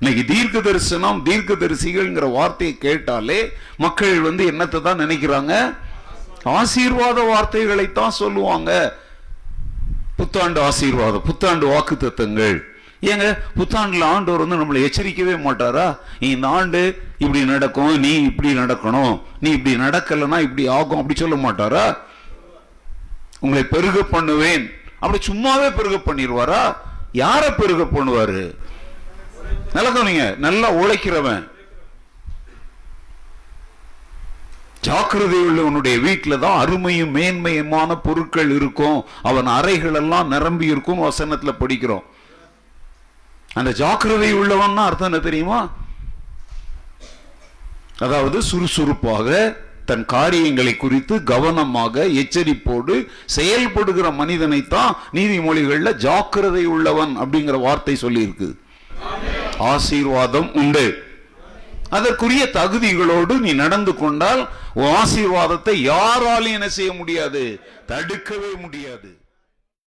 இன்னைக்கு தீர்க்க தரிசனம் தீர்க்க தரிசிகள்ங்கிற வார்த்தையை கேட்டாலே மக்கள் வந்து என்னத்தை தான் நினைக்கிறாங்க? ஆசீர்வாத வார்த்தைகளைத்தான் சொல்லுவாங்க. புத்தாண்டு ஆசீர்வாதம் புத்தாண்டு வாக்கு தத்துவங்கள் ஏங்க புத்தாண்டுல ஆண்டவர் வந்து நம்மளை எச்சரிக்கவே மாட்டாரா? இந்த ஆண்டு இப்படி நடக்கும் நீ இப்படி நடக்கணும் நீ இப்படி நடக்கலைன்னா இப்படி ஆகும் அப்படி சொல்ல மாட்டாரா? உங்களை பெருக பண்ணுவேன். அப்படி சும்மாவே பெருக பண்ணிடுவாரா? யாரை பெருக பண்ணுவாரு? நல்லா கவனிங்க நல்லா உழைக்கிறவன். ஜாக்கிரதை உள்ளவனுடைய வீட்டில் தான் அருமையும் மேன்மையுமான பொருட்கள் இருக்கும். அவன் அறைகள் எல்லாம் நிரம்பி இருக்கும் வசனத்தில் படிக்கிறோம். அந்த ஜாக்கிரதை உள்ளவன் அர்த்தம் என்ன தெரியுமா? அதாவது சுறுசுறுப்பாக தன் காரியங்களை குறித்து கவனமாக எச்சரிப்போடு செயல்படுகிற மனிதனைத்தான் நீதிமொழிகளில் ஜாக்கிரதை உள்ளவன் அப்படிங்கிற வார்த்தை சொல்லியிருக்குது ஆசீர்வாதம் உண்டு. அதற்குரிய தகுதிகளோடு நீ நடந்து கொண்டால் ஆசீர்வாதத்தை யாராலும் என்ன செய்ய முடியாது? தடுக்கவே முடியாது.